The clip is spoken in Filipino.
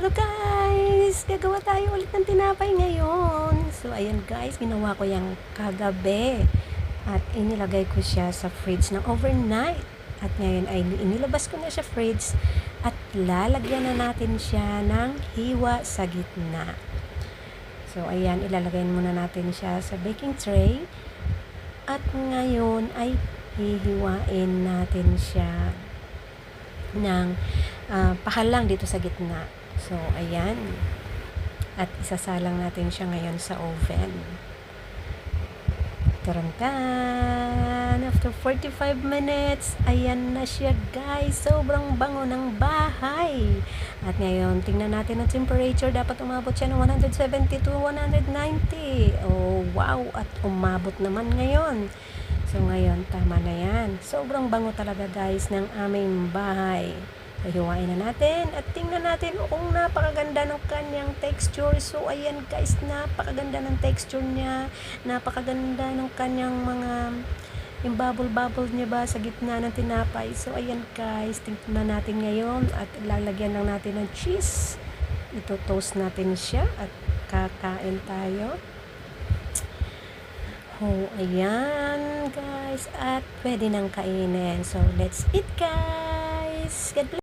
Hello guys! Gagawa tayo ulit ng tinapay ngayon. So ayan guys, ginawa ko yung kagabi. At inilagay ko siya sa fridge ng overnight. At ngayon ay inilabas ko na siya fridge. At lalagyan na natin siya ng hiwa sa gitna. So ayan, ilalagay muna natin siya sa baking tray. At ngayon ay hihiwain natin siya ng ah, pahalang dito sa gitna. So, ayan. At isasalang natin siya ngayon sa oven. Tarantan! After 45 minutes, ayan na siya guys. Sobrang bango ng bahay. At ngayon, tingnan natin ang temperature. Dapat umabot siya ng 170 to 190. Oh, wow! At umabot naman ngayon. So ngayon, tama na yan. Sobrang bango talaga guys ng aming bahay. Hihiwain na natin at tingnan natin kung napakaganda ng kanyang texture. So ayan guys, napakaganda ng texture niya. Napakaganda ng kanyang mga yung bubble-bubble niya ba sa gitna ng tinapay. So ayan guys, tingnan natin ngayon at lalagyan lang natin ng cheese. Ito toast natin siya at kakain tayo. Oh, ayan guys. At pwede nang kainin. So, let's eat guys. God bless.